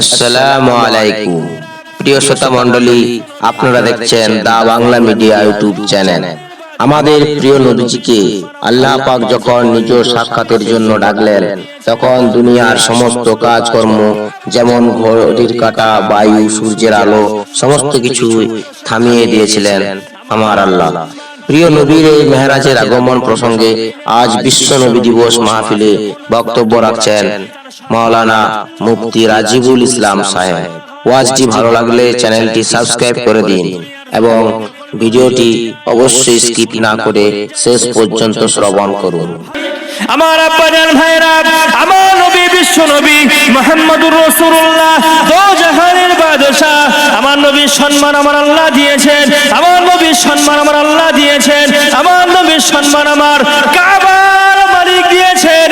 আসসালামু আলাইকুম। প্রিয় শ্রোতা মণ্ডলী, আপনারা দেখছেন the Bangla media YouTube channel. আমাদের প্রিয় নবীজিকে আল্লাহ পাক যখন নিজ সাক্ষাতের জন্য ডাকলেন, তখন দুনিয়ার সমস্ত কাজকর্ম যেমন ঘড়ির কাটা, বায়ু, সূর্যের আলো, সমস্ত কিছু থামিয়ে দিয়েছিলেন আমার আল্লাহ। প্রিয় নবীর এই মেহরাজের আগমন প্রসঙ্গে আজ বিশ্ব নবী দিবস মাহফিলে বক্তব্য রাখছেন মাওলানা মুফতি রাজিবুল ইসলাম সাহেব। ওয়াজটি ভালো লাগলে চ্যানেলটি সাবস্ক্রাইব করে দিন এবং ভিডিওটি অবশ্যই স্কিপ না করে শেষ পর্যন্ত শ্রবণ করুন। আমার আব্বাজান ভাইরা আমার নবী, বিশ্ব নবী মোহাম্মদুর রসুল্লাহ দো জাহানের বাদশাহ, আমার নবীর সম্মান আমার আল্লাহ দিয়েছেন, আমার নবীর সম্মান আমার আল্লাহ দিয়েছেন, আমার নবীর সম্মান আমার কাবার মালিক দিয়েছেন,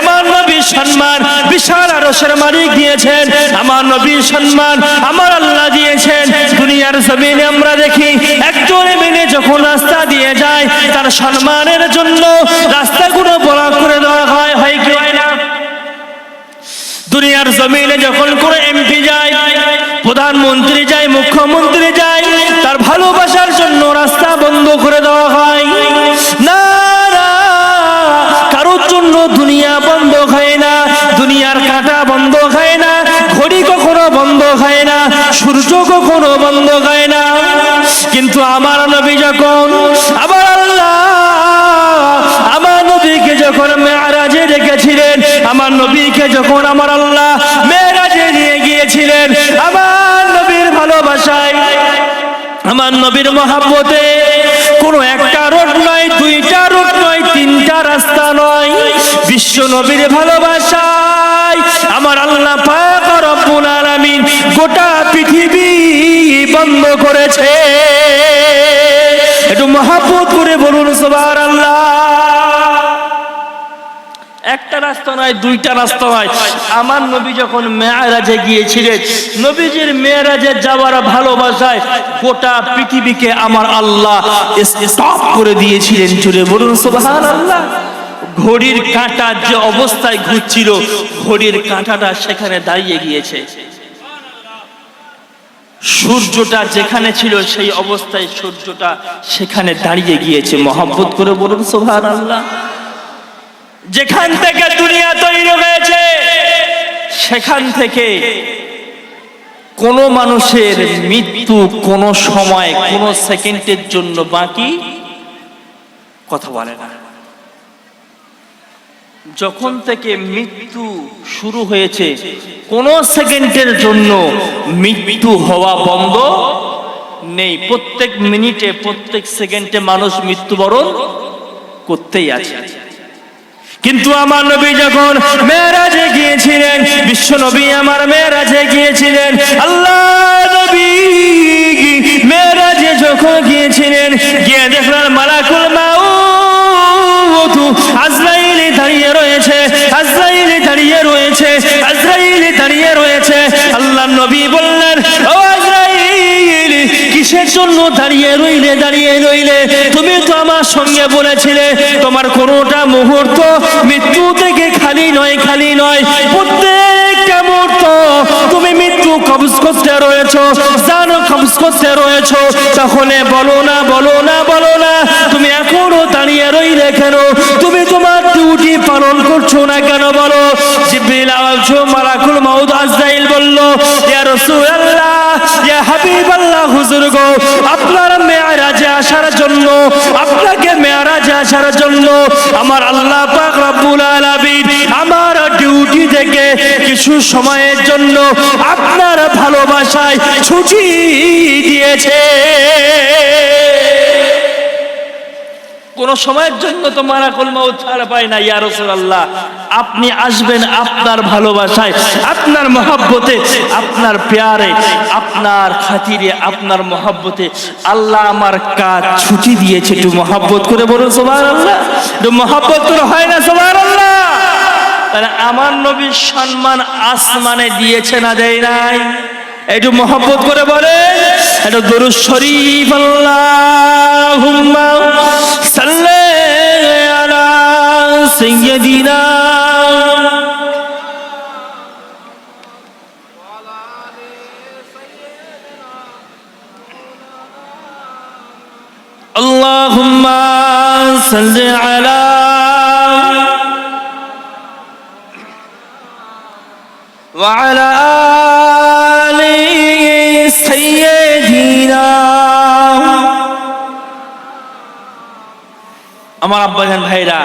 আমার নবীর সম্মান বিশাল আরশের মালিক দিয়েছেন। আমার নবীর সম্মান, আমার আল্লাহ দিয়েছেন। দুনিয়ার জমিনে আমরা দেখি, একজন মেনে যখন রাস্তা দিয়ে যায়, তার সম্মানের জন্য রাস্তাগুলো বলা করে দেওয়া হয় হয় কি হয় না? দুনিয়ার জমিনে যখন কোনো এমপি যায়, প্রধানমন্ত্রী যায়, মুখ্যমন্ত্রী যায়, তার ভালোবাসার জন্য রাস্তা বন্ধ করে দেওয়া হয়। কখনো বন্ধ হয় না। কিন্তু আমার নবী যখন আবার আল্লাহ, আমার নবীকে যখন মেয়ারাজে রেখেছিলেন আমার নবীকে যখন আমার আল্লাহ মেয়ারাজে নিয়ে গিয়েছিলেন, আমার নবীর ভালোবাসায়, আমার নবীর মহাব্বতে কোনো একটা রোড নয়, দুইটা রোড নয়, তিনটা রাস্তা নয়। বিশ্ব নবীর ভালোবাসায় আমার আল্লাহ পাক রব্বুল গোটা পৃথিবী বন্ধ করেছে। একটু মহাব্বত করে বলুন, সুবহানাল্লাহ। একটা রাস্তা নয়, দুইটা রাস্তা নয়। আমার নবী যখন মেয়ারাজে গিয়েছিলেন, নবীজির মেয়ারাজে যাওয়ার ভালোবাসায় গোটা পৃথিবীকে আমার আল্লাহ স্টপ করে দিয়েছিলেন। জুড়ে বলুন সুবহান আল্লাহ ঘড়ির কাঁটা যে অবস্থায় ঘুরছিল, ঘড়ির কাঁটাটা সেখানে দাঁড়িয়ে গিয়েছে। সূর্যটা যেখানে ছিল সেই অবস্থায় সূর্যটা সেখানে দাঁড়িয়ে গিয়েছে। মহব্বত করে বলুন সোহান আল্লাহ যেখান থেকে দুনিয়া তৈরি হয়েছে, সেখান থেকে কোন মানুষের মৃত্যু কোন সময়, কোন সেকেন্ডের জন্য বাকি। কথা বলে না। যখন থেকে মৃত্যু শুরু হয়েছে, কোন সেকেন্ডের জন্য মৃত্যু হওয়া বন্ধ নেই। প্রত্যেক মিনিটে, প্রত্যেক সেকেন্ডে মানুষ মৃত্যুবরণ করতেই আছে। কিন্তু আমার নবী যখন মেয়েরাজে গিয়েছিলেন, বিশ্ব নবী আমার মেয়েরাজে গিয়েছিলেন, আল্লাহ নবী মেয়েরাজে যখন গিয়েছিলেন, গিয়ে দেখলেন মালাকুল মাউত আজরাইলি দাঁড়িয়ে রয়েছে, আজরাইল দাঁড়িয়ে রয়েছে, আজরাইল দাঁড়িয়ে রয়েছে। আল্লাহ নবী বললেন কিসের জন্য দাঁড়িয়ে রইলে দাঁড়িয়ে রইলে? তুমি তো আমার সঙ্গে বলেছিলে, তোমার কোনোটা মুহূর্ত মৃত্যু থেকে খালি নয় খালি নয়। প্রত্যেকটা মুহূর্ত কবজ করতে কবজ করতে তখন বলো না বলো না বলো না, তুমি এখনও দাঁড়িয়ে তুমি তোমার ডিউটি পালন করছ না কেন বলো? আওয়াজো মালাকুল মাউদ আজরাইল বলল, ইয়া রাসূলুল্লাহ, ইয়া হাবিবাল্লাহ, হুজুর গো, আপনার মেয়ারাজে আসার জন্য, আপনাকে মেয়ারাজে আসার জন্য আমার আল্লাহ পাক রব্বুল আলামিন আমার ডিউটি থেকে কিছু সময়ের জন্য আপনার ভালোবাসায় ছুটি দিয়েছে। কোন সময়ের জন্য তো মারাকুল মাউত ছাড় পায় না, ইয়া রাসূলুল্লাহ। আপনি আসবেন আপনার ভালোবাসায়, আপনার মহব্বতে, আপনার প্যারে, আপনার খাতিরে, আপনার মহব্বতে। আল্লাহ আমার কাজ ছুটি দিয়েছে, একটু মহব্বত করে বলুন সুবহানাল্লাহ। একটু মহব্বত করে হয় না সুবহানাল্লাহ? তাহলে আমার নবীর সম্মান আসমানে দিয়েছে না দেয় নাই? একটু মহব্বত করে বলে একটু দরু শরীফ আল্লাহ সাল্লে আলা সিয়াদিনা اللهم صل على وعلى آل سيدنا আমার আব্বাজান ভাইরা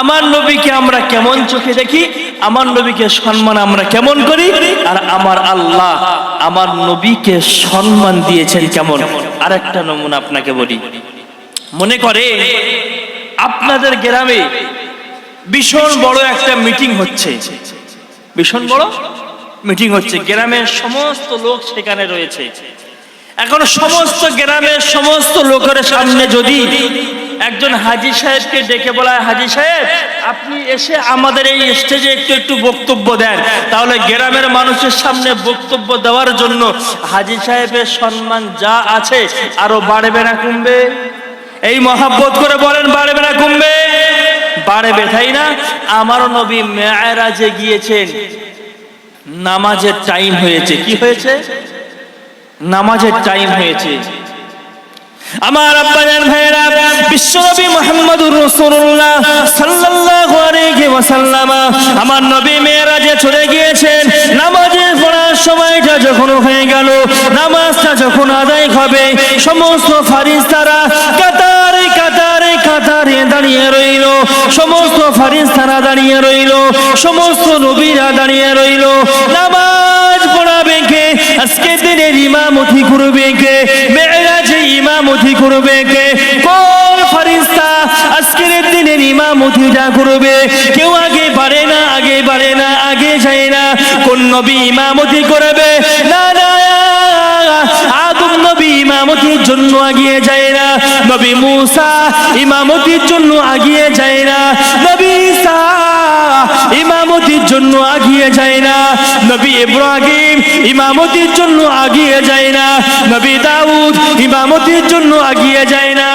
আমার নবীকে আমরা কেমন চোখে দেখি আমার নবীকে সম্মান আমরা কেমন করি আর আমার আল্লাহ আমার নবীকে সম্মান দিয়েছেন কেমন আরেকটা নমুনা আপনাকে বলি মনে করে আপনাদের গ্রামে ভীষণ বড় একটা মিটিং হচ্ছে ভীষণ বড় মিটিং হচ্ছে। গ্রামের সমস্ত লোক সেখানে রয়েছে। এখন সমস্ত গ্রামের সমস্ত লোকের সামনে যদি একজন হাজি সাহেবকে ডেকে বলা হাজি সাহেব আপনি এসে আমাদের এই স্টেজে একটু একটু বক্তব্য দেন। তাহলে গ্রামের মানুষের সামনে বক্তব্য দেওয়ার জন্য হাজি সাহেবের সম্মান যা আছে আরও বাড়বে না কমবে? এই মহাব্বত করে বলেন বাড়বে না কমবে? বাড়বে তাই না? আমার নবী মেয়েরাজে গিয়েছেন। নামাজের টাইম হয়েছে। কি হয়েছে? নামাজের টাইম হয়েছে। আমার আব্বাজান ভাইরা বিশ্বনবী মুহাম্মদুর রাসূলুল্লাহ সাল্লাল্লাহু আলাইহি ওয়াসাল্লাম, আমার নবী মেরাজে চলে গিয়েছেন, নামাজে পড়ার সময়টা যখন হয়ে গেল, নামাজটা যখন আদায় হবে, সমস্ত ফারিস্তারা কাতারে কাতারে দাঁড়িয়ে রইল। সমস্ত ফারিস্তারা দাঁড়িয়ে রইল। সমস্ত নবীরা দাঁড়িয়ে রইল। নামাজ পড়াবে কে? আজকে দিনের ইমামতি করবে কে? মেয়েরাজে ইমামতি করবে কে? কোন ফারিস্তা আজকের দিনের ইমামতিটা করবে কেউ আগে পারে না, আগে পারে না, আগে যায় না। কোন নবী ইমামতি করবে না না ইমামতির জন্য আগিয়ে যায় না। নবী মুসা ইমামতির জন্য আগিয়ে যায় না। নবী ইমামতির জন্য আগিয়ে যায় না। নবী ইব্রাহিম ইমামতির জন্য আগিয়ে যায় না। নবী দাউদ ইমামতির জন্য আগিয়ে যায় না।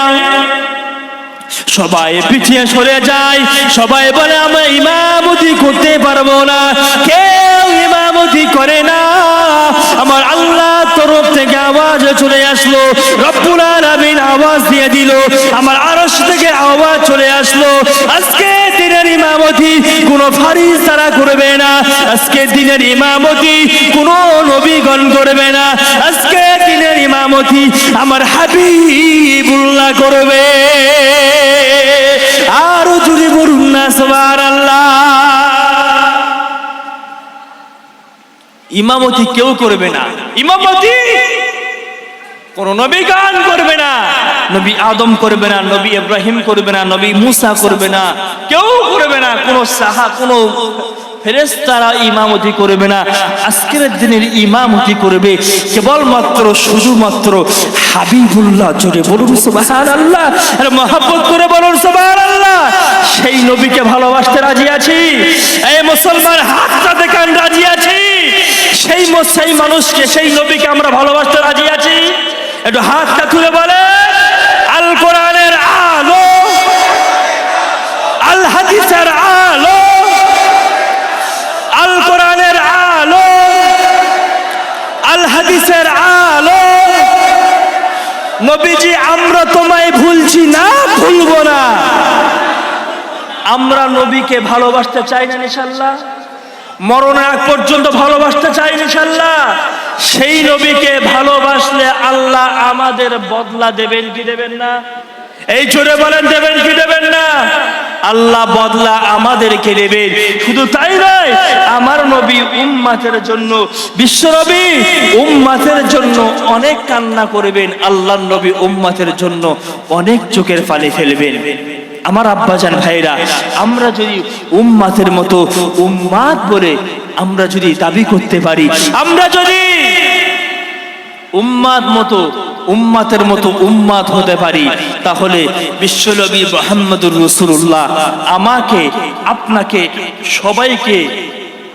সবাই পিছিয়ে সরে যায়। সবাই বলে, আমরা ইমামতি করতে পারব না। কেউ ইমামতি করে না। আমার আল্লাহ তরফ থেকে আওয়াজ চলে আসলো। রব্বুল আলামিন আওয়াজ দিয়ে দিল। আমার আরশ থেকে আওয়াজ চলে আসলো। আজকে দিনের ইমামতি কোনো ফারিস তারা করবে না। আজকে দিনের ইমামতি কোনো নবীগণ করবে না। আজকে দিনের ইমামতি আমার হাবিবুল্লাহ করবে। আরও জুড়ে বলুন না সবার আল্লাহ ইমামতি কেউ করবে না। ইমামতি কোন নবী গান করবে না, নবী আদম করবে না, নবী ইব্রাহিম করবে না, নবী মুসা করবে না, কেউ করবে না, কোন সাহা, কোন ফেরেস্তারা ইমামতি করবে না, আজকের দিনের ইমামতি করবে কেবলমাত্র, শুধুমাত্র হাবিবুল্লাহ জোরে বলুন সুবাহান আল্লাহ মহাব্বত করে বলুন সুবাহান আল্লাহ সেই নবীকে ভালোবাসতে রাজি আছি, এই মুসলমান হাতটা দেখান রাজি আছি। সেই সেই মানুষকে, সেই নবীকে আমরা ভালোবাসতে রাজি আছি। একটু হাতটা তুলে বলে, আল কোরআনের আলো, আল হাদিসের আলো, আল কোরআনের আলো, আল হাদিসের আলো। নবীজি, আমরা তোমায় ভুলছি না, ভুলবো না। আমরা নবীকে ভালোবাসতে চাই না ইনশাল্লাহ মরণের আগ পর্যন্ত ভালোবাসতে চাই ইনশাল্লাহ সেই নবীকে ভালোবাসলে আল্লাহ আমাদের বদলা দেবেন কি দেবেন না? এই জোরে বলেন দেবেন কি দেবেন না? আল্লাহ বদলা আমাদেরকে দেবেন শুধু তাই নয়, আমার নবী উম্মাতের জন্য, বিশ্ব নবী উম্মাতের জন্য অনেক কান্না করবেন আল্লাহ নবী উম্মাতের জন্য অনেক চোখের পানি ফেলবেন। আমার আব্বাজান ভাইরা, আমরা যদি উম্মাতের মতো উম্মাত বলে আমরা যদি দাবি করতে পারি, আমরা যদি উম্মাদ মতো, উম্মাতের মতো উম্মাদ হতে পারি, তাহলে বিশ্বনবী মোহাম্মদুর রসুল্লাহ আমাকে, আপনাকে, সবাইকে,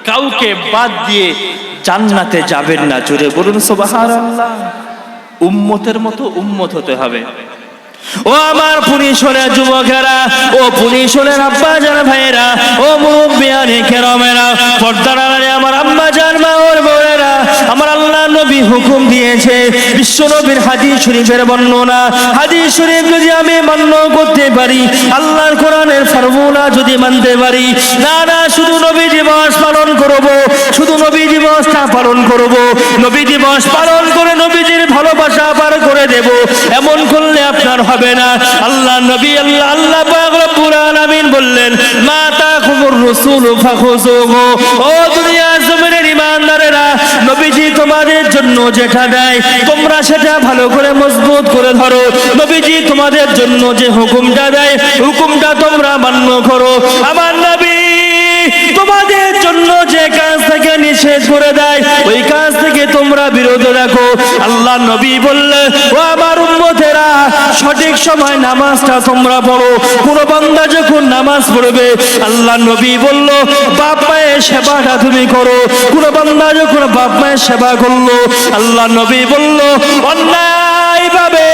কাউকে বাদ দিয়ে জান্নাতে যাবেন না। জোরে বলুন সুবহানাল্লাহ। উম্মতের মতো উম্মত হতে হবে। ও আমার পুলিশের যুবকেরা, ও পুলিশের আব্বা যারা ভাইরা ও মুরব্বিয়ানি কেরমেরা, পর্দার আমার আম্মা জান মা ওর বোনেরা আমার আল্লাহ নবী হুকুম দিয়ে দিয়েছে। বিশ্বনবীর হাদিস শরীফের বর্ণনা। হাদিস শরীফ যদি আমি মান্য করতে পারি, আল্লাহর কোরআনের ফর্মুলা যদি মানতে পারি, না না, শুধু নবী দিবস পালন করব, শুধু নবী দিবসটা পালন করব, নবী দিবস পালন করে নবীজির ভালোবাসা পার করে দেব, এমন করলে আপনার হবে না। আল্লাহ নবী, আল্লাহ আল্লাহ রব্বুল আলামিন বললেন, মা তাকুমুর রাসূল ফাখুযুহু। ও দুনিয়া ইমানদারেরা, নবীজি তোমাদের জন্য যেটা দেয়, তোমরা সেটা ভালো করে মজবুত করে ধরো। নবীজি তোমাদের জন্য যে হুকুমটা দেয়, হুকুমটা তোমরা মান্য করো। আমার নবী তোমাদের জন্য যে কাজ থেকে নিষেধ করে দেয়, ওই কাজ থেকে তোমরা বিরত রাখো আল্লাহ নবী বললে, ও আমার উম্মতেরা, সঠিক সময় নামাজটা তোমরা পড়ো। কোন বান্দা যখন নামাজ পড়বে, আল্লাহ নবী বলল, বাপ মায়ের সেবাটা তুমি করো। কোন বান্দা যখন বাপ মায়ের সেবা করল, আল্লাহ নবী বলল অন্যায় ভাবে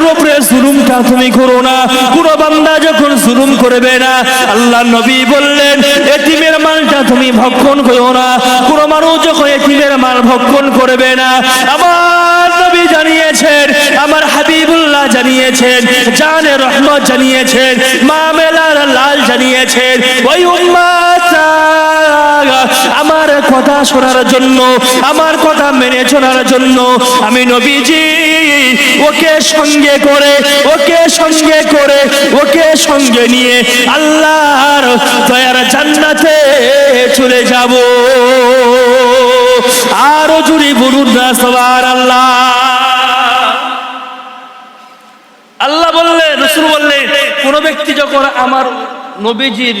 কারোর উপরে জুলুমটা তুমি করো না। কোন বান্দা যখন জুলুম করবে না, আল্লাহ নবী বললেন, এতিমের মালটা তুমি ভক্ষণ করো না। কোন মানুষ যখন এতিমের মাল ভক্ষণ করবে না আমার নবী জানিয়েছেন, আমার হাবিবুল্লাহ জানিয়েছেন, জানে রহমত জানিয়েছেন, মা মেলার লাল জানিয়েছেন, ওই আমার কথা শোনার জন্য, আমার কথা মেনে চলার জন্য আমি নবীজি, ওকে সঙ্গে করে, ওকে সঙ্গে করে, ওকে সঙ্গে নিয়ে আল্লাহর দয়ার জান্নাতে চলে যাব। আরও জুড়ি বলুন না সবার আল্লাহ আল্লাহ বললেন, রসুল বললেন, কোন ব্যক্তি যখন আমার নবীজির,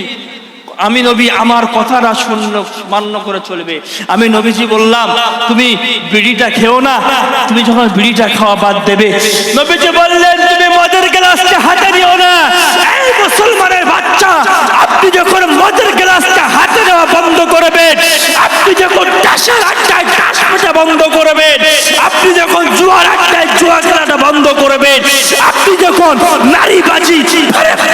আমি নবী, আমার কথাটা শূন্য, মান্য করে চলবে। আমি নবীজি বললাম, তুমি বিড়িটা খেও না, তুমি যখন বিড়িটা খাওয়া বাদ দেবে। নবীজি বললেন, তুমি মদের গ্লাসটা হাতে নিও না। এই মুসলমানের বাচ্চা, আপনি যখন মদের গ্লাসটা হাতে নেওয়া বন্ধ করবেন আপনি যখন টাসের আড্ডায় টাস পেটা বন্ধ করবেন আপনি যখন জুয়ার আড্ডায় জুয়া খেলাটা বন্ধ করবেন আপনি যখন নারীবাজি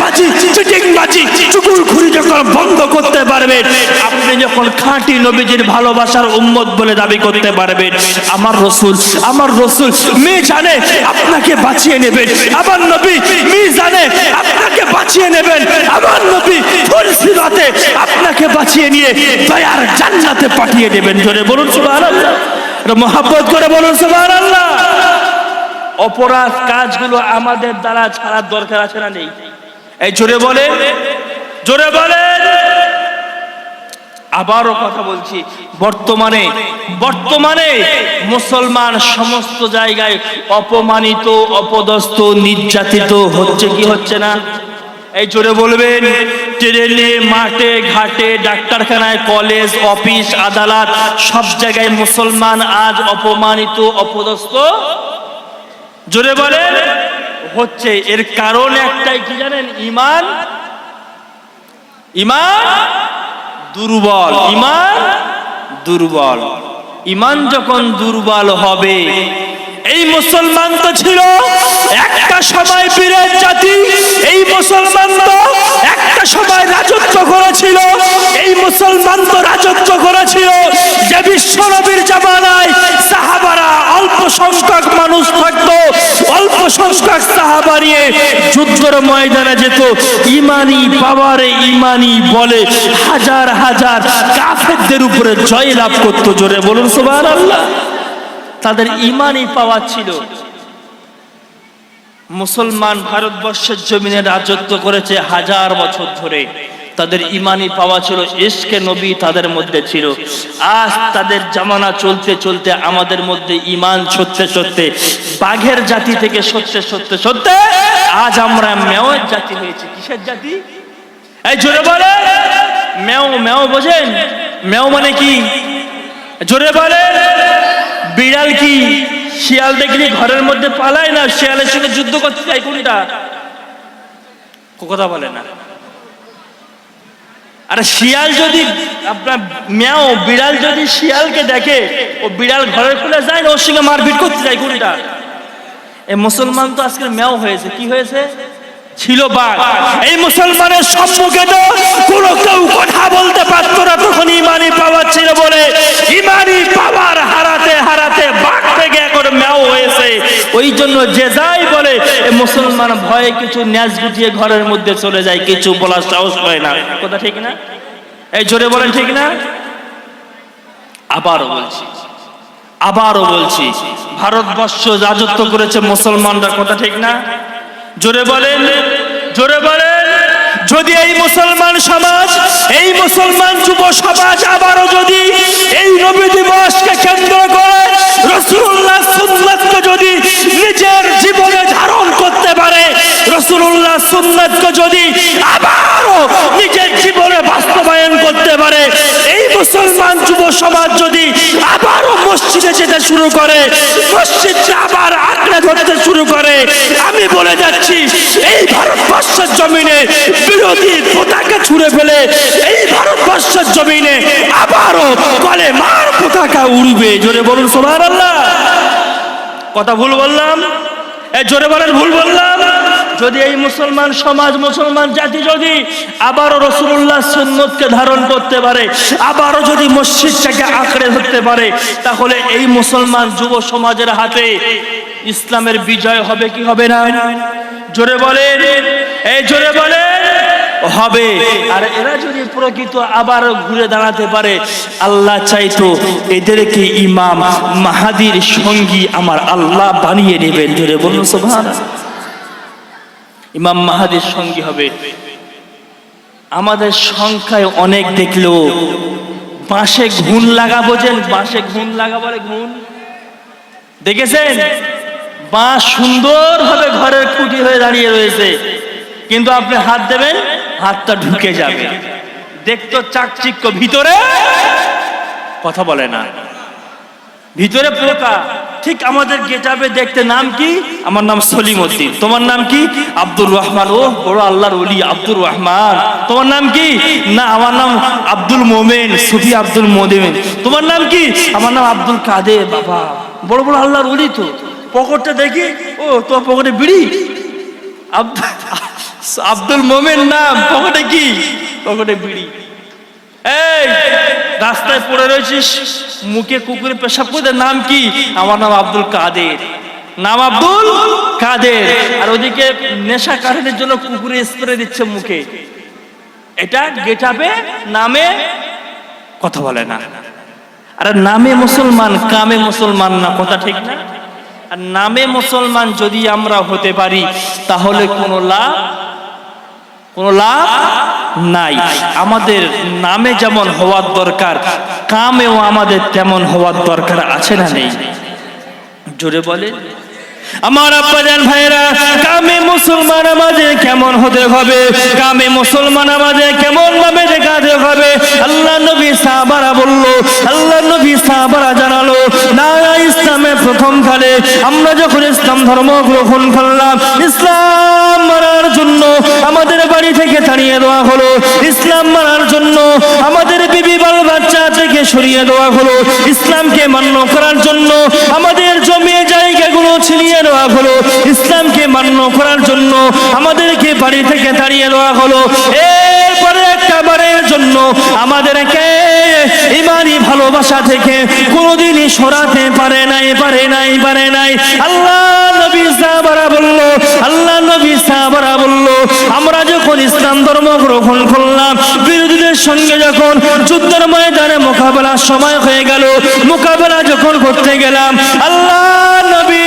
বাজি চিটিংবাজি চুকুর ঘুরি যখন বন্ধ করতে পারবেন, আপনি যখন খাঁটি নবীজির ভালোবাসার উম্মত বলে দাবি করতে পারবেন, আমার রসুল আমার রসুল মেয়ে জানে আপনাকে বাঁচিয়ে নেবেন, আমার নবী মেয়ে জানে আপনাকে বাঁচিয়ে নেবেন, আমার নবী পরিস্থিতিতে আপনাকে বাঁচিয়ে নিয়ে দয়ার জান্নাতে পাঠিয়ে দেবেন। জোরে বলুন, সুবহানাল্লাহ। মহাব্বত করে বলুন, সুবহানাল্লাহ। অপরাধ কাজগুলো আমাদের দ্বারা ছাড়ার দরকার আছে না নেই? এই জোরে বলে জোরে বলে। আবারও কথা বলছি, বর্তমানে বর্তমানে মুসলমান সমস্ত জায়গায় অপমানিত, অপদস্থ, নির্যাতিত হচ্ছে কি হচ্ছে না? এই জোরে বলবেন, ট্রেনে মাঠে, ঘাটে, ডাক্তারখানায়, কলেজ, অফিস, আদালত, সব জায়গায় মুসলমান আজ অপমানিত, অপদস্থ? জোরে বলেন, হচ্ছে, এর কারণ একটাই কি জানেন? ইমান? ইমান দুর্বল। ইমান দুর্বল। ইমান যখন দুর্বল হবে এই মুসলমান তো ছিল একটা সময় বীরের জাতি, এই মুসলমান তো একটা সময় রাজত্ব করেছিল, এই মুসলমান তো রাজত্ব করেছিল। যে বিশ্ব নবীর জামানায় সাহাবারা অল্প সংখ্যক মানুষ থাকতো, অল্প সংখ্যক সাহাবা নিয়ে যুদ্ধের ময়দানে যেত। ইমানি পাওয়ারে ইমানি বলে হাজার হাজার কাফেরদের উপরে জয় লাভ করতো, জোরে বলুন সুবহানাল্লাহ। তাদের ইমানই পাওয়া ছিল। মুসলমান ভারতবর্ষের জমিনে রাজত্ব করেছে হাজার বছর ধরে। তাদের ইমানি পাওয়া ছিল ইশকে নবী তাদের মধ্যে ছিল। আজ তাদের জামানা চলতে চলতে আমাদের মধ্যে ইমান সত্যে সত্যে বাঘের জাতি থেকে সত্যে সত্যে সত্যে আজ আমরা মেয়ের জাতি হয়েছে। কিসের জাতি? এই জোরে বলে মেও মেও বোঝেন? মেও মানে কি? জোরে বলে বিড়াল কি? শিয়াল দেখলে ঘরের মধ্যে পালায় না? শিয়ালের সঙ্গে যুদ্ধ করতে চাই কোনটা? কথা বলে না। আরে শিয়াল যদি আপনার ম্যাও, বিড়াল যদি শিয়ালকে দেখে, ও বিড়াল ঘরের খুলে যায় না, ওর সঙ্গে মারপিট করতে যায় কোনটা? এ মুসলমান তো আজকে ম্যাও হয়েছে। কি হয়েছে? ছিল বাঘ। এই মুসলমানের সম্মুখে তো কোনো কেউ কথা বলতে পারতো না, তখন ইমানি পাওয়ার ছিল বলে ইমানি পাওয়ার হারাতে হারাতে বাঘ ওই জন্য যে যাই বলে মুসলমান ভয়ে কিছু ন্যাজ গুটিয়ে ঘরের মধ্যে চলে যায়, কিছু বলার সাহস পায় না। কথা ঠিক না? এই জোরে বলেন ঠিক না? আবারও বলছি। আবারও বলছি। ভারতবর্ষ রাজত্ব করেছে মুসলমানরা, কথা ঠিক না? জোরে বলেন জোরে বলেন। যদি এই মুসলমান সমাজ, এই মুসলমান যুব সমাজ আবারও যদি এই নবী দিবসকে কেন্দ্র করে, রসুল্লাহ সুন্নাতকে যদি নিজের জীবনে ধারণ করতে পারে, রসুল্লাহ সুন্নাতকে যদি আবারও নিজের জীবনে বাস্তবায়ন করতে পারে, এই মুসলমান যুব সমাজ যদি আবারও মসজিদে যেতে শুরু করে, মসজিদকে আবার আঁকড়ে ধরতে শুরু করে, আমি বলে যাচ্ছি, এই ভারতবর্ষের জমিনে বিরোধী পতাকা ফেলে এই ভারতবর্ষের জমিনে আবারও কলে মার পতাকা উড়বে। জোরে বলুন সোমার আল্লাহ কথা ভুল বললাম? এ, জোরে বলেন, ভুল বললাম? যদি এই মুসলমান সমাজ, মুসলমান জাতি যদি আবারও রসুল্লাহ সুন্নতকে ধারণ করতে পারে, আবারও যদি মসজিদটাকে আঁকড়ে ধরতে পারে, তাহলে এই মুসলমান যুব সমাজের হাতে ইসলামের বিজয় হবে কি হবে না? জোরে বলেন এই জোরে বলেন। হবে। আর এরা যদি প্রকৃত আবার ঘুরে দাঁড়াতে পারে, আল্লাহ চাইতো এদেরকে ইমাম, মাহাদির সঙ্গী আমার আল্লাহ বানিয়ে নেবেন। ধরে বলুন সোভান ইমাম, মাহাদির সঙ্গী হবে। আমাদের সংখ্যায় অনেক দেখলেও বাঁশে ঘুণ লাগা বোঝেন বাঁশে ঘুণ লাগা বলে দেখেছেন? বাঁশ সুন্দরভাবে ঘরের খুঁটি হয়ে দাঁড়িয়ে রয়েছে। কিন্তু আপনি হাত দেবেন, হাতটা ঢুকে যাবে। দেখতো চাকচিক্য, ভিতরে কথা বলে না। ভিতরে পোকা। ঠিক আমাদের গেটাবে দেখতে নাম কি? আমার নাম সলিম উদ্দিন। তোমার নাম কি? আব্দুর রহমান। ও বড় আল্লাহর ওলি আব্দুর রহমান। তোমার নাম কি? না, আমার নাম আব্দুল মোমেন, সুফি আব্দুল মোদেমেন তোমার নাম কি? আমার নাম আব্দুল কাদের বাবা। বড় বড় আল্লাহর ওলি তো। পকেটটা দেখি, ও, তোমার পকেটে বিড়ি? আব্দ- আব্দুল মোমেন নাম পকেটে কি? পকেটে বিড়ি। এই, রাস্তায় পড়ে রয়েছিস, মুখে কুকুরে পেশাব করে নাম কি? আমার নাম আব্দুল কাদের। নাম আব্দুল কাদের। আর ওদিকে নেশা কারণের জন্য কুকুরে স্প্রে দিচ্ছে মুখে। এটা গেটাবে নামে কথা বলে না। আর নামে মুসলমান, কামে মুসলমান না, কথা ঠিক না? আর নামে মুসলমান যদি আমরা হতে পারি, তাহলে কোনো লাভ কোনো লাভ নাই। আমাদের নামে যেমন হওয়ার দরকার, কামেও আমাদের তেমন হওয়ার দরকার আছে না নেই? জোরে বলে আমার আব্বাজান ভাইরা কামে মুসলমান আমাদের কেমন হতে হবে? কামে মুসলমান আমাদের কেমন ভাবে দেখাতে হবে? আল্লাহ নবী সাহাবারা বলল, আল্লাহ নবী সাহাবারা জানালো না ইসলামে প্রথম কালে আমরা যখন ইসলাম ধর্ম গ্রহণ করলাম, ইসলাম মারার জন্য আমাদের বাড়ি থেকে তাড়িয়ে দেওয়া হলো। ইসলাম মারার জন্য আমাদের বিবি বাল বাচ্চা থেকে সরিয়ে দেওয়া হলো। ইসলামকে মান্য করার জন্য আমাদের জমি জায়গাগুলো ছিনিয়ে দেওয়া হলো। ইসলামকে মান্য করার জন্য আমাদেরকে বাড়ি থেকে তাড়িয়ে দেওয়া হলো। এরপরে একটা বারের জন্য আমাদেরকে ইমানি ভালোবাসা থেকে কোনোদিনই সরাতে পারে নাই পারে নাই পারে নাই। আল্লাহ নবী আমরা যখন ইসলাম ধর্ম গ্রহণ করলাম, বিরোধীদের সঙ্গে যখন মোকাবেলার সময় হয়ে গেল, মোকাবেলা যখন করতে গেলাম, আল্লাহ নবী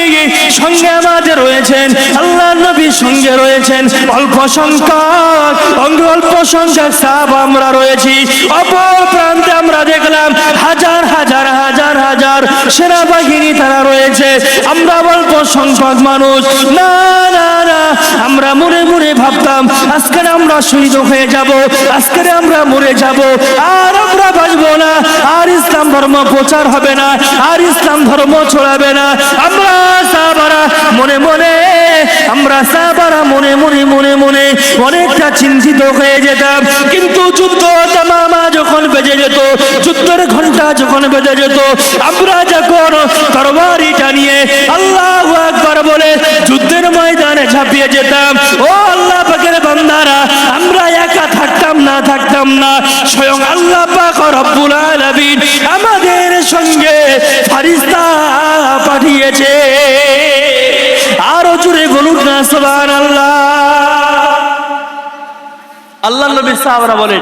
সঙ্গে আমাদের রয়েছেন আল্লাহ নবীর সঙ্গে রয়েছেন। অল্প সংখ্যক, অঙ্গ অল্প সংখ্যক সাহাব আমরা রয়েছি। অপর প্রান্তে আমরা দেখলাম হাজার হাজার হাজার হাজার সেনাবাহিনী তারা রয়েছে। আমরা অল্প সংখ্যক মানুষ। না না না, আমরা মনে মনে ভাবতাম, আজকে আমরা শহীদ হয়ে যাব, আজকে আমরা মরে যাব। আর আমরা বাঁচবো না, আর ইসলাম ধর্ম প্রচার হবে না, আর ইসলাম ধর্ম ছড়াবে না। আমরা সাহাবারা মনে মনে, আমরা সাহাবারা মনে মনে মনে মনে অনেকটা চিন্তিত হয়ে যেতাম। কিন্তু যুদ্ধ তামামা যখন বেজে যেত, যুদ্ধের ঘণ্টা যখন বেজে যেত, আমরা যখন তরবারিটা নিয়ে আল্লাহ আকবার বলে যুদ্ধের ময়দানে ঝাঁপিয়ে যেতাম, ও আল্লাহ পাকের বান্দারা, আমরা একা থাকতাম না থাকতাম না। স্বয়ং আল্লাহ পাক রব্বুল আলামিন আমাদের সঙ্গে ফারিস্তা আল্লাহ নবী সাহাবরা বলেন,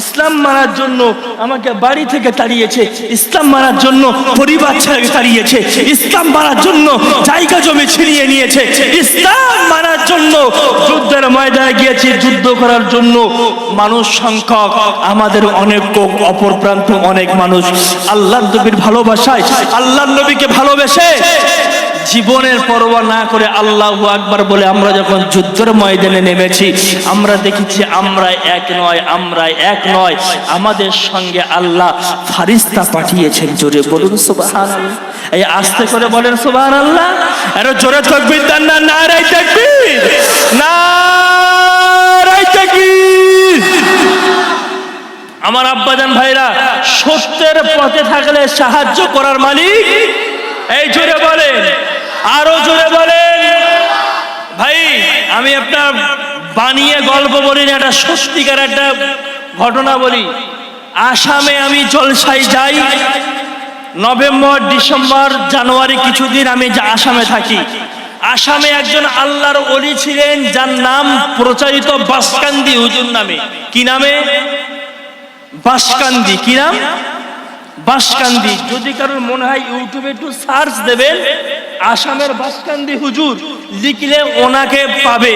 ইসলাম মানার জন্য আমাকে বাড়ি থেকে তাড়িয়েছে, ইসলাম মানার জন্য পরিবার ছেড়ে তাড়িয়েছে ইসলাম মানার জন্য জায়গা জমি ছিনিয়ে নিয়েছে, ইসলাম মানার জন্য যুদ্ধের ময়দানে গিয়েছে, যুদ্ধ করার জন্য মানুষ সংখ্যক, আমাদের অনেক অপর প্রান্ত অনেক মানুষ। আল্লাহ নবীর ভালোবাসায়, আল্লাহ নবীকে ভালোবেসে জীবনের পরোয়া না করে আল্লাহ আকবার বলে আমরা যখন যুদ্ধের ময়দানে নেমেছি, আমরা দেখেছি আমরা এক নয়, আমরা এক নয়। আমাদের সঙ্গে আল্লাহ ফারিস্তা পাঠিয়েছেন। জোরে বলুন সুবাহান এই আস্তে করে বলেন সুবাহান আল্লাহ আরও জোরে তকবির দেন না নারাই তাকবীর। নারাই তাকবীর। আমার আব্বাজান ভাইরা, সত্যের পথে থাকলে সাহায্য করার মালিক। এই জোরে বলেন। আরও জোরে বলেন। ভাই, আমি আপনার বানিয়ে গল্প বলি না, একটা সত্যিকার একটা ঘটনা বলি। আসামে আমি জলসাই যাই। নভেম্বর, ডিসেম্বর, জানুয়ারি কিছুদিন আমি আসামে থাকি। আসামে একজন আল্লাহর অলি ছিলেন, যার নাম প্রচারিত বাসকান্দি হুজুর নামে। কি নামে? বাসকান্দি, কি নাম? বাসকান্দি। যদি কারোর মনে হয় ইউটিউবে একটু সার্চ দেবেন, আসামের বাসকান্দি হুজুর লিখলে ওনাকে পাবে।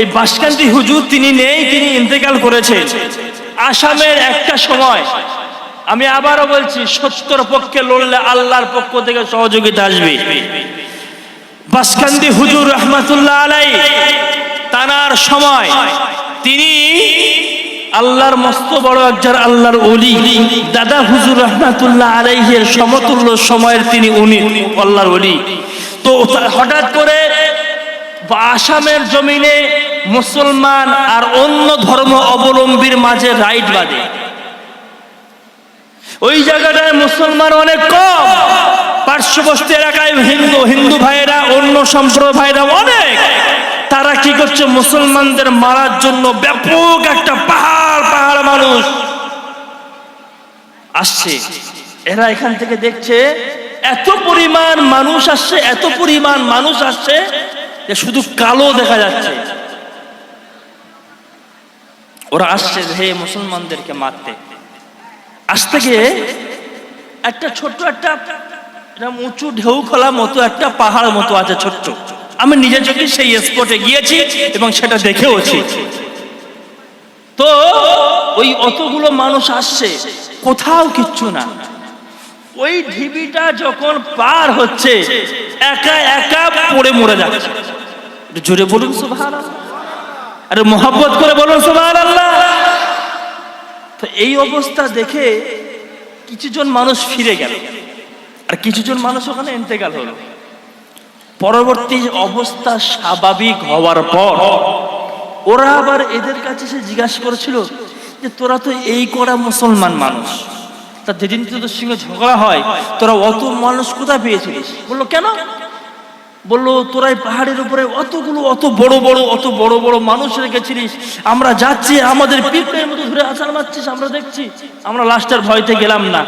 এই বাসকান্দি হুজুর তিনি নেই, তিনি ইন্তেকাল করেছেন। আসামের একটা সময়, আমি আবারও বলছি, সত্যর পক্ষে লড়লে আল্লাহর পক্ষ থেকে সহযোগিতা আসবে। বাসকান্দি হুজুর রহমাতুল্লাহ আলাই তানার সময়, তিনি আল্লাহর মস্ত বড় একজন আল্লাহর অলি দাদা হুজুর রহমাতুল্লাহ আলাইহের সমতুল্য সময়ের তিনি উনি, আল্লাহর অলি তো হঠাৎ করে আসামের জমিনে মুসলমান আর অন্য ধর্ম অবলম্বীর মাঝে রাইট বাঁধে। ওই জায়গাটায় মুসলমান অনেক কম। পার্শ্ববর্তী এলাকায় হিন্দু হিন্দু ভাইয়েরা, অন্য সম্প্রদায় ভাইয়েরা অনেক। তারা কি করছে? মুসলমানদের মারার জন্য ব্যাপক একটা পাহাড় পাহাড় মানুষ আসছে। এরা এখান থেকে দেখছে, এত পরিমাণ মানুষ আসছে, এত পরিমাণ মানুষ আসছে যে শুধু কালো দেখা যাচ্ছে। ওরা আসছে হে মুসলমানদেরকে মারতে। আসতে গিয়ে একটা ছোট্ট একটা উঁচু ঢেউ খোলা মতো একটা পাহাড় মতো আছে ছোট্ট। আমি নিজে চোখে সেই স্পটে গিয়েছি এবং সেটা দেখেওছি। তো ওই অতগুলো মানুষ আসছে, কোথাও কিচ্ছু না। ওই ঢিবিটা যখন পার হচ্ছে, একা একা পড়ে মরে যাচ্ছে। জোরে বলুন আরে মোহাব্বত করে বলুন আল্লাহ তো এই অবস্থা দেখে কিছুজন মানুষ ফিরে গেল। আর কিছুজন মানুষ ওখানে ইন্তেকাল হলো। পরবর্তী অবস্থা স্বাভাবিক হওয়ার পর ওরা আবার এদের কাছে সে জিজ্ঞাসা করেছিল যে, তোরা তো এই করা মুসলমান মানুষ। তা যেদিন তোদের সঙ্গে ঝগড়া হয়, তোরা অত মানুষ কোথায় পেয়েছিলিস? বলল, কেন? বলল, তোরা পাহাড়ের উপরে অতগুলো, অত বড় বড়, অত বড় বড় মানুষ রেখেছিলিস। আমরা যাচ্ছি, আমাদের পিঁপড়ের মতো ধরে আছাড় মারছিস, আমরা দেখছি। আমরা লাস্টের ভয়তে গেলাম না।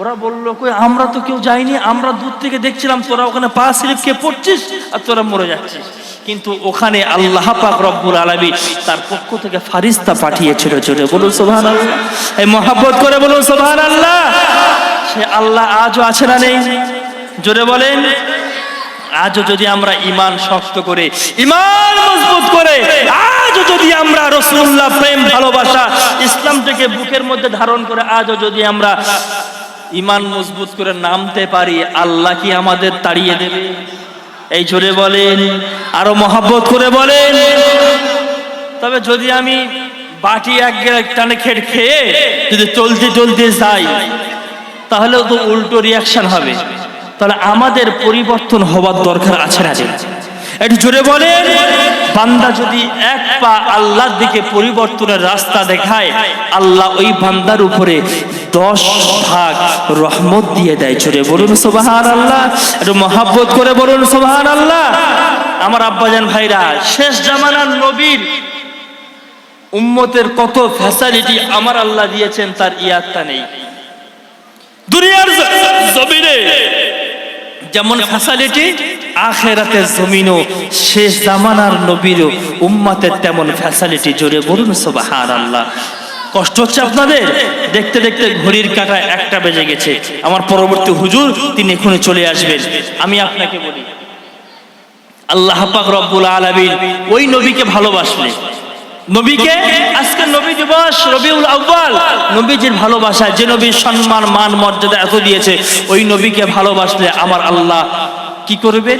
ওরা বলল, কই, আমরা তো কেউ যাইনি, আমরা দূর থেকে দেখছিলাম তোরা ওখানে পা স্লিপ কে পড়ছিস আর তোরা মরে যাচ্ছিস। কিন্তু ওখানে আল্লাহ পাক রব্বুল আলামিন তার পক্ষ থেকে ফারিস্তা পাঠিয়েছিল জোরে বলুন, সুবহানাল্লাহ। এই মহাব্বত করে বলুন, সুবহানাল্লাহ। সে আল্লাহ আজও আছে না নেই? জোরে বলেন। আজও যদি আমরা ইমান শক্ত করে ইমান মজবুত করে, আজও যদি আমরা রসুল্লাহ প্রেম ভালোবাসা ইসলামটাকে বুকের মধ্যে ধারণ করে, আজও যদি আমরা ইমান মজবুত করে নামতে পারি, আল্লাহ কি আমাদের তাড়িয়ে দেবে? এই জোরে বলেন, আরও মহাব্বত করে বলেন। তবে যদি আমি বাটি এক টানে খেট খেয়ে যদি চলতে চলতে যাই, তাহলেও তো উল্টো রিয়াকশন হবে। তাহলে আমাদের পরিবর্তন হওয়ার দরকার আছে না? একটু জোরে বলেন। বান্দা যদি এক পা আল্লাহর দিকে পরিবর্তনের রাস্তা দেখায়, আল্লাহ ওই বান্দার উপরে দশ ভাগ রহমত দিয়ে দেয়। জোরে বলুন সোবাহান আল্লাহ একটু মহাব্বত করে বলুন সোবাহান আল্লাহ আমার আব্বাজান ভাইরা, শেষ জামানার নবীর উম্মতের কত ফ্যাসিলিটি আমার আল্লাহ দিয়েছেন, তার ইয়াত্তা নেই। দুনিয়ার জমিনে যেমন ফ্যাসিলিটি, আখেরাতের জমিনও শেষ জামানার নবীরও উম্মাতের তেমন ফ্যাসিলিটি। জোরে বলুন সুবাহান আল্লাহ কষ্ট হচ্ছে আপনাদের? দেখতে দেখতে ঘড়ির কাঁটা একটা বেজে গেছে। আমার পরবর্তী হুজুর, তিনি এখনই চলে আসবেন। আমি আপনাকে বলি, আল্লাহ পাক রব্বুল আলামিন ওই নবীকে ভালোবাসলে। নবীকে আজকে নবী দিবস রবিউল আউ্বাল নবীজির ভালোবাসা যে নবীর সম্মান মান মর্যাদা এত দিয়েছে ওই নবীকে ভালোবাসলে আমার আল্লাহ কি করবে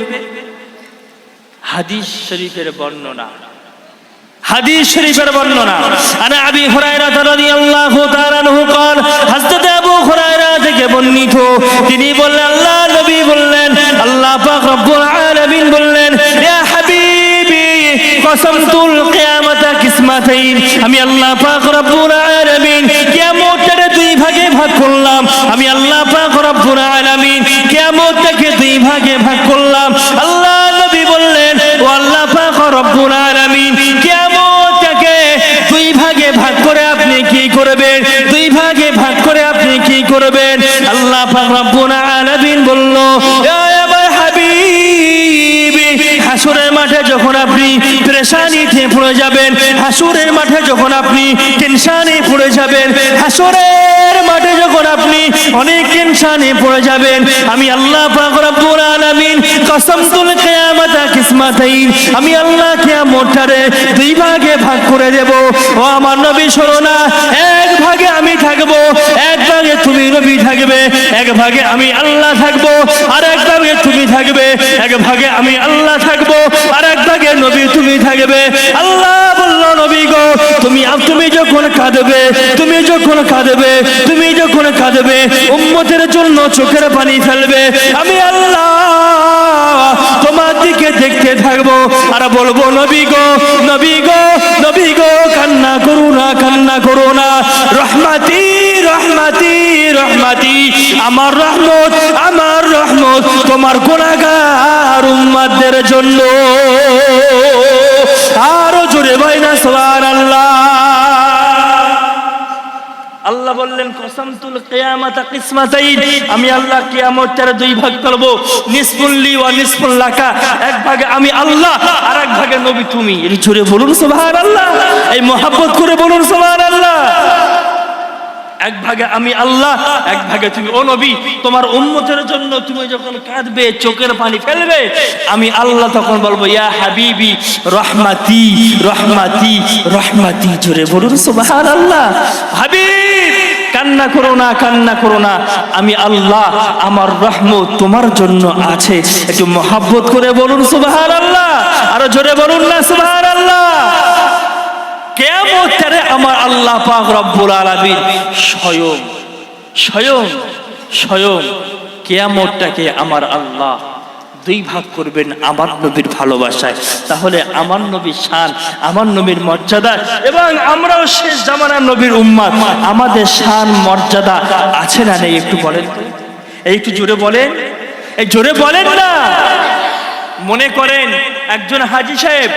হাদিস শরীফের বর্ণনা হাদিস শরীফের বর্ণনা আনা আবি হুরায়রা রাদিয়াল্লাহু তাআলা আনহু قال হযরত আবু হুরায়রা থেকে বর্ণিত তিনি বললেন আল্লাহ নবী বললেন আল্লাহ পাক রব্বুল আলামিন বললেন ইয়া হাবিবি কসমতুল কিয়ামাতা কিসমাতাইন আমি আল্লাহ পাক রব্বুল আলামিন কিয়ামতের দুই ভাগে ভাগ করলাম। আমি আল্লাহ পাক রব্বুল আলামিন কিয়ামতকে দুই ভাগে ভাগ করলাম। আল্লাহ নবী বললেন, ও আল্লাহ পাক রব্বুল আলামিন কিয়ামতকে দুই ভাগে ভাগ করে আপনি কি করবেন? দুই ভাগে ভাগ করে আপনি কি করবেন? আল্লাহ পাক রব্বুল আলামিন বলল হাসুরের মাঠে যখন আপনি প্রেশানিতে পড়ে যাবেন। হাসুরের মাঠে যখন আপনি টেনশানে পড়ে যাবেন, হাসুরের মাঠে যখন আপনি অনেক টেনশানে পড়ে যাবেন, আমি আল্লাহ পাক রব্বুল আলামিন কসম তুল কিয়ামাতা কিসমাতাইন আমি আল্লাহ কিয়ামতটারে দুই ভাগে ভাগ করে দেব। ও আমার নবী, শোনো না, এক ভাগে আমি থাকব, এক ভাগে তুমি নবী থাকবে, এক ভাগে আমি আল্লাহ থাকব আর এক ভাগে তুমি থাকবে, এক ভাগে আমি আল্লাহ থাকব আর এক ভাগে নবী তুমি থাকবে। আল্লাহ বলল, নবী গো, তুমি তুমি যখন কাঁদবে, তুমি যখন কাঁদবে, তুমি যখন কাঁদবে, উম্মতের জন্য চোখের পানি ফেলবে। আমি আল্লাহ তোমার দিকে দেখতে থাকব আর বলব, নবী গো নবী গো নবী গো, কান্না করো না, কান্না করো না। রহমাতি রহমাতি রহমাতি, আমার রহমত আমার রহমত তোমার গুণাগার উম্মাদের জন্য। আরও জোরে ভাই না সবার আল্লাহ আল্লাহ বললেন কসমতুল কিয়ামাতা কিসমাতাইন আমি আল্লাহ কিয়ামতের দুই ভাগ করব নিসফুল্লি ওয়া নিসফুল লাকা। এক ভাগে আমি আল্লাহ, আর এক ভাগে নবী তুমি। জোরে বলুন, সুবহানাল্লাহ। এই মোহাব্বত করে বলুন, সুবহানাল্লাহ। এক ভাগে আমি আল্লাহ, এক ভাগে তুমি ও নবী। তোমার উম্মতের জন্য তুমি যখন কাঁদবে, চোখের পানি ফেলবে, আমি আল্লাহ তখন বলব, ইয়া হাবিবি, রহমাতি রহমাতি রহমাতি। জোরে বলুন সুবাহার সুবহানাল্লাহ। হাবিব, কান্না করো না, কান্না করো না। আমি আল্লাহ, আমার রহমত তোমার জন্য আছে। একটু মহাব্বত করে বলুন, সুবহানাল্লাহ। আরও জোরে বলুন না, সুবহানাল্লাহ। কেমন আমার আল্লাহ পাক রব্বুল আলামিন স্বয়ং স্বয়ং স্বয়ং কেয়ামতটাকে আমার আল্লাহ দুই ভাগ করবেন আমার নবীর ভালোবাসায়। তাহলে আমার নবীর শান, আমার নবীর মর্যাদা এবং আমরাও শেষ জামানার নবীর উম্মাদ আমাদের শান, মর্যাদা আছে না নেই একটু বলেন একটু জোরে বলেন। এই জোরে বলেন না। মনে করেন একজন হাজি সাহেব